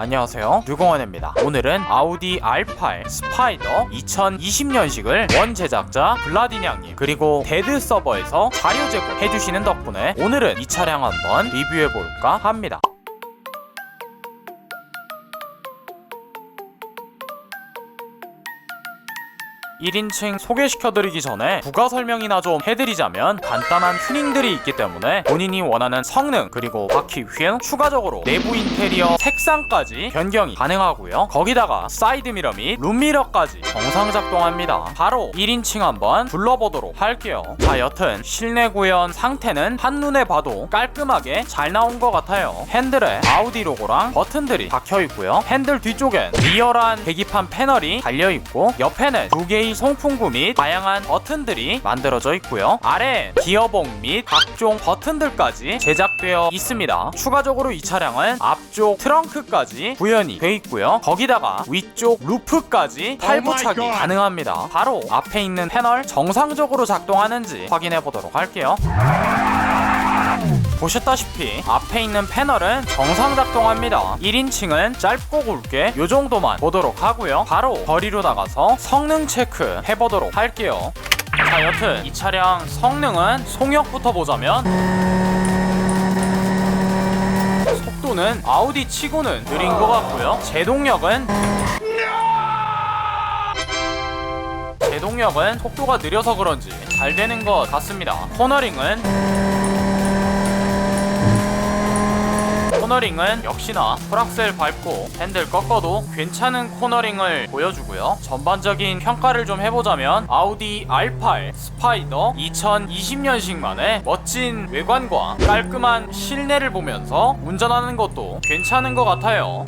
안녕하세요. 류공원입니다. 오늘은 아우디 R8 스파이더 2020년식을 원 제작자 블라디냥님 그리고 데드 서버에서 자료 제공 해주시는 덕분에 오늘은 이 차량 한번 리뷰해볼까 합니다 1인칭 소개시켜드리기 전에 부가 설명이나 좀 해드리자면 간단한 튜닝들이 있기 때문에 본인이 원하는 성능 그리고 바퀴 휠 추가적으로 내부 인테리어 색상까지 변경이 가능하고요. 거기다가 사이드 미러 및 룸미러까지 정상 작동합니다. 바로 1인칭 한번 둘러보도록 할게요. 자 여튼 실내 구현 상태는 한눈에 봐도 깔끔하게 잘 나온 것 같아요. 핸들에 아우디 로고랑 버튼들이 박혀 있고요. 핸들 뒤쪽엔 리얼한 계기판 패널이 달려 있고 옆에는 두 개의 송풍구 및 다양한 버튼들이 만들어져 있고요. 아래 기어봉 및 각종 버튼들까지 제작되어 있습니다. 추가적으로 이 차량은 앞쪽 트렁크까지 구현이 돼 있고요. 거기다가 위쪽 루프까지 탈부착이 God. 가능합니다. 바로 앞에 있는 패널 정상적으로 작동하는지 확인해 보도록 할게요 보셨다시피 앞에 있는 패널은 정상 작동합니다. 1인칭은 짧고 굵게 요 정도만 보도록 하고요. 바로 거리로 나가서 성능 체크 해보도록 할게요. 자 여튼 이 차량 성능은 속력부터 보자면 속도는 아우디 치고는 느린 것 같고요. 제동력은 제동력은 속도가 느려서 그런지 잘 되는 것 같습니다. 코너링은 코너링은 역시나 프락셀 밟고 핸들 꺾어도 괜찮은 코너링을 보여주고요. 전반적인 평가를 좀 해보자면 아우디 R8 스파이더 2020년식만의 멋진 외관과 깔끔한 실내를 보면서 운전하는 것도 괜찮은 것 같아요.